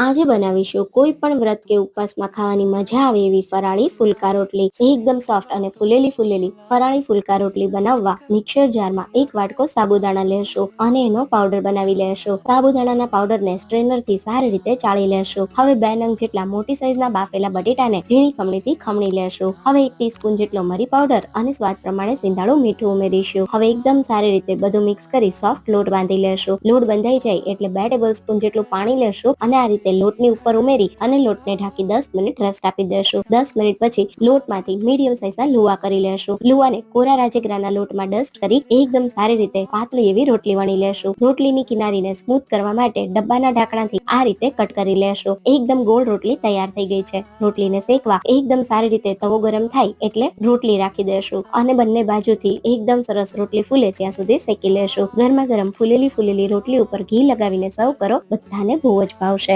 આજે બનાવીશું કોઈ પણ વ્રત કે ઉપવાસમાં ખાવાની મજા આવે એવી ફરાળી ફુલકા રોટલી. એકદમ સોફ્ટ અને ફૂલેલી ફૂલેલી ફરાળી ફુલકા રોટલી બનાવવા મિક્સર જારમાં એક વાટકો સાબુદાણા લેશો અને એનો પાવડર બનાવી લેશો. સાબુદાણાના પાવડરને સ્ટ્રેનરથી સારી રીતે ચાળી લેશો. હવે બે નંગ જેટલા મોટી સાઈઝના બાફેલા બટેટાને ઝીણી ખમણીથી ખમણી લેશો. હવે એક ટીસ્પૂન જેટલો મરી પાવડર અને સ્વાદ પ્રમાણે સિંધાળું મીઠું ઉમેરીશું. હવે એકદમ સારી રીતે બધું મિક્સ કરી સોફ્ટ લોટ બાંધી લેશો. લોટ બંધાઈ જાય એટલે બે ટેબલ સ્પૂન જેટલું પાણી લેશો અને આ રીતે લોટની ઉપર ઉમેરી અને લોટને ઢાંકી દસ મિનિટ રેસ્ટ આપી દેશું. દસ મિનિટ પછી લોટમાંથી મીડિયમ સાઈઝના લુવા કરી લેશું. લુવાને કોરા રાજગરાના લોટમાં ડસ્ટ કરી એકદમ સારી રીતે પાતળી એવી રોટલી વણી લેશું. રોટલીની કિનારીને સ્મૂથ કરવા માટે ડબ્બાના ઢાંકણાથી આ રીતે કટ કરી લેશું. એકદમ ગોળ રોટલી તૈયાર થઈ ગઈ છે. રોટલીને શેકવા એકદમ સારી રીતે તવો ગરમ થાય એટલે રોટલી રાખી દેશું. અને બંને બાજુથી એકદમ સરસ રોટલી ફૂલે ત્યાં સુધી શેકી લેશું. ગરમા ગરમ ફૂલેલી ફૂલેલી રોટલી ઉપર ઘી લગાવીને સર્વ કરો. બધાને બહુ જ ભાવશે.